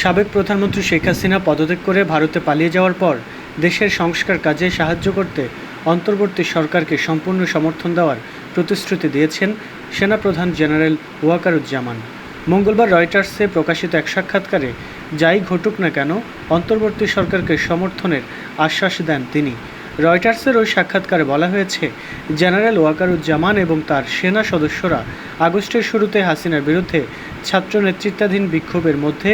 সাবেক প্রধানমন্ত্রী শেখ হাসিনা পদত্যাগ করে ভারতে পালিয়ে যাওয়ার পর দেশের সংস্কার কাজে সাহায্য করতে অন্তর্বর্তী সরকারকে সম্পূর্ণ সমর্থন দেওয়ার প্রতিশ্রুতি দিয়েছেন সেনাপ্রধান জেনারেল ওয়াকারুজ্জামান। মঙ্গলবার রয়টার্সে প্রকাশিত এক সাক্ষাৎকারে যাই ঘটুক না কেন অন্তর্বর্তী সরকারকে সমর্থনের আশ্বাস দেন তিনি। রয়টার্সের ওই সাক্ষাৎকারে বলা হয়েছে, জেনারেল ওয়াকারুজ্জামান এবং তার সেনা সদস্যরা আগস্টের শুরুতে হাসিনার বিরুদ্ধে ছাত্র নেতৃত্বাধীন বিক্ষোভের মধ্যে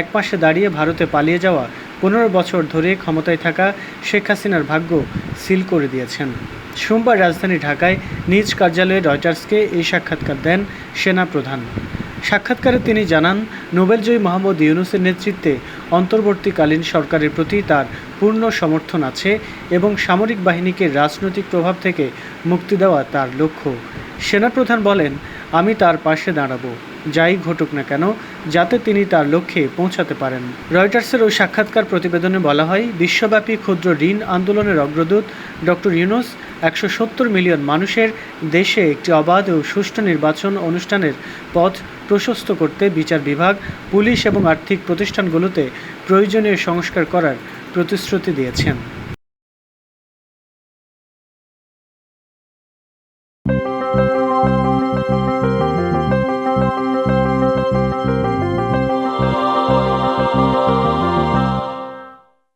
এক মাসে দাঁড়িয়ে ভারতে পালিয়ে যাওয়া পনেরো বছর ধরে ক্ষমতায় থাকা শেখ হাসিনার ভাগ্য সিল করে দিয়েছেন। সোমবার রাজধানী ঢাকায় নিজ কার্যালয়ে রয়টার্সকে এই সাক্ষাৎকার দেন সেনা প্রধান সাক্ষাৎকারে তিনি জানান, নোবেলজয়ী মোহাম্মদ ইউনুসের নেতৃত্বে অন্তর্বর্তীকালীন সরকারের প্রতি তার পূর্ণ সমর্থন আছে এবং সামরিক বাহিনীকে রাজনৈতিক প্রভাব থেকে মুক্তি দেওয়া তার লক্ষ্য। সেনাপ্রধান বলেন, আমি তার পাশে দাঁড়াবো। যাই ঘটুক না কেন, যাতে তিনি তার লক্ষ্যে পৌঁছাতে পারেন। রয়টার্সের ওই সাক্ষাৎকার প্রতিবেদনে বলা হয়, বিশ্বব্যাপী ক্ষুদ্র ঋণ আন্দোলনের অগ্রদূত ডক্টর ইউনুস একশো সত্তর মিলিয়ন মানুষের দেশে একটি অবাধ ও সুষ্ঠু নির্বাচন অনুষ্ঠানের পথ প্রশস্ত করতে বিচার বিভাগ, পুলিশ এবং আর্থিক প্রতিষ্ঠানগুলোতে প্রয়োজনীয় সংস্কার করার প্রতিশ্রুতি দিয়েছেন।